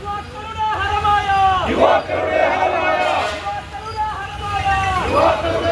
യുവാക്കളുടെ ഹരമായ യുവാക്കളുടെ ഹരമായ യുവാക്കളുടെ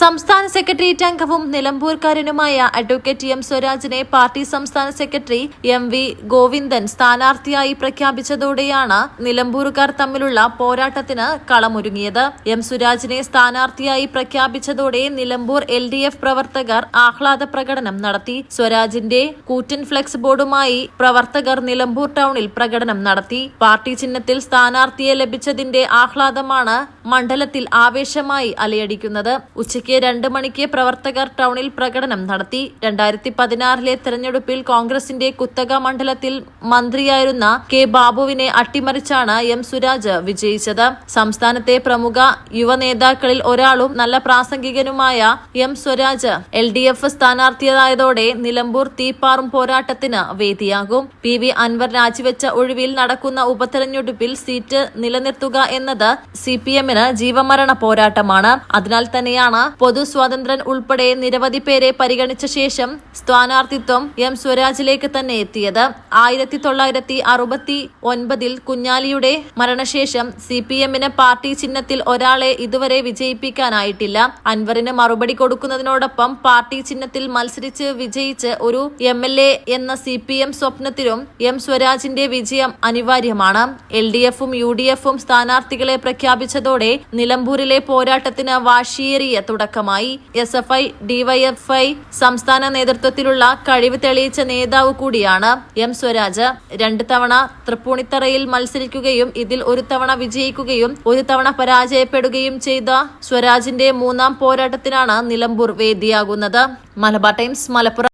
സംസ്ഥാന സെക്രട്ടേറിയറ്റ് അംഗവും നിലമ്പൂർക്കാരനുമായ അഡ്വക്കേറ്റ് എം സ്വരാജിനെ പാർട്ടി സംസ്ഥാന സെക്രട്ടറി എം വി ഗോവിന്ദൻ സ്ഥാനാർത്ഥിയായി പ്രഖ്യാപിച്ചതോടെയാണ് നിലമ്പൂർക്കാർ തമ്മിലുള്ള പോരാട്ടത്തിന് കളമൊരുങ്ങിയത്. എം സ്വരാജിനെ സ്ഥാനാർത്ഥിയായി പ്രഖ്യാപിച്ചതോടെ നിലമ്പൂർ എൽ ഡി എഫ് പ്രവർത്തകർ ആഹ്ലാദ പ്രകടനം നടത്തി. സ്വരാജിന്റെ കൂറ്റൻ ഫ്ലെക്സ് ബോർഡുമായി പ്രവർത്തകർ നിലമ്പൂർ ടൗണിൽ പ്രകടനം നടത്തി. പാർട്ടി ചിഹ്നത്തിൽ സ്ഥാനാർത്ഥിയെ ലഭിച്ചതിന്റെ ആഹ്ലാദമാണ് മണ്ഡലത്തിൽ ആവേശമായി അലയടിക്കുന്നത്. ഉച്ചയ്ക്ക് രണ്ട് മണിക്ക് പ്രവർത്തകർ ടൗണിൽ പ്രകടനം നടത്തി. രണ്ടായിരത്തി പതിനാറിലെ തെരഞ്ഞെടുപ്പിൽ കോൺഗ്രസിന്റെ കുത്തക മണ്ഡലത്തിൽ മന്ത്രിയായിരുന്ന കെ ബാബുവിനെ അട്ടിമറിച്ചാണ് എം സുരാജ് വിജയിച്ചത്. സംസ്ഥാനത്തെ പ്രമുഖ യുവ നേതാക്കളിൽ ഒരാളും നല്ല പ്രാസംഗികനുമായ M Swaraj L D F സ്ഥാനാർത്ഥിയായതോടെ Nilambur തീപ്പാറും പോരാട്ടത്തിന് വേദിയാകും. പി വി അൻവർ രാജിവെച്ച ഒഴിവിൽ നടക്കുന്ന ഉപതെരഞ്ഞെടുപ്പിൽ സീറ്റ് നിലനിർത്തുക എന്നത് സി പി എമ്മിന് ജീവമരണ പോരാട്ടമാണ്. അതിനാൽ തന്നെയാണ് പൊതു സ്വാതന്ത്ര്യൻ ഉൾപ്പെടെ നിരവധി പേരെ പരിഗണിച്ച ശേഷം സ്ഥാനാർത്ഥിത്വം എം സ്വരാജിലേക്ക് തന്നെ എത്തിയത്. ആയിരത്തി തൊള്ളായിരത്തി അറുപത്തി ഒൻപതിൽ കുഞ്ഞാലിയുടെ മരണശേഷം സി പി എമ്മിന് പാർട്ടി ചിഹ്നത്തിൽ ഒരാളെ ഇതുവരെ വിജയിപ്പിക്കാനായിട്ടില്ല. അൻവറിന് മറുപടി കൊടുക്കുന്നതിനോടൊപ്പം പാർട്ടി ചിഹ്നത്തിൽ മത്സരിച്ച് വിജയിച്ച് ഒരു എം എൽ എ എന്ന സി പി എം സ്വപ്നത്തിലും എം സ്വരാജിന്റെ വിജയം അനിവാര്യമാണ്. എൽ ഡി എഫും യു ഡി എഫും സ്ഥാനാർത്ഥികളെ പ്രഖ്യാപിച്ചതോടെ നിലമ്പൂരിലെ പോരാട്ടത്തിന് വാശിയേറിയ തുടക്കമായി എസ് എഫ് ഐ ഡിവൈഎഫ്ഐ സംസ്ഥാന നേതൃത്വത്തിലുള്ള കഴിവ് തെളിയിച്ച നേതാവ് കൂടിയാണ് എം സ്വരാജ്. രണ്ടു തവണ തൃപ്പൂണിത്തറയിൽ മത്സരിക്കുകയും ഇതിൽ ഒരു തവണ വിജയിക്കുകയും ഒരു തവണ പരാജയപ്പെടുകയും ചെയ്ത സ്വരാജിന്റെ മൂന്നാം പോരാട്ടത്തിനാണ് നിലമ്പൂർ വേദിയാകുന്നത്. മലബാർ ടൈംസ് മലപ്പുറം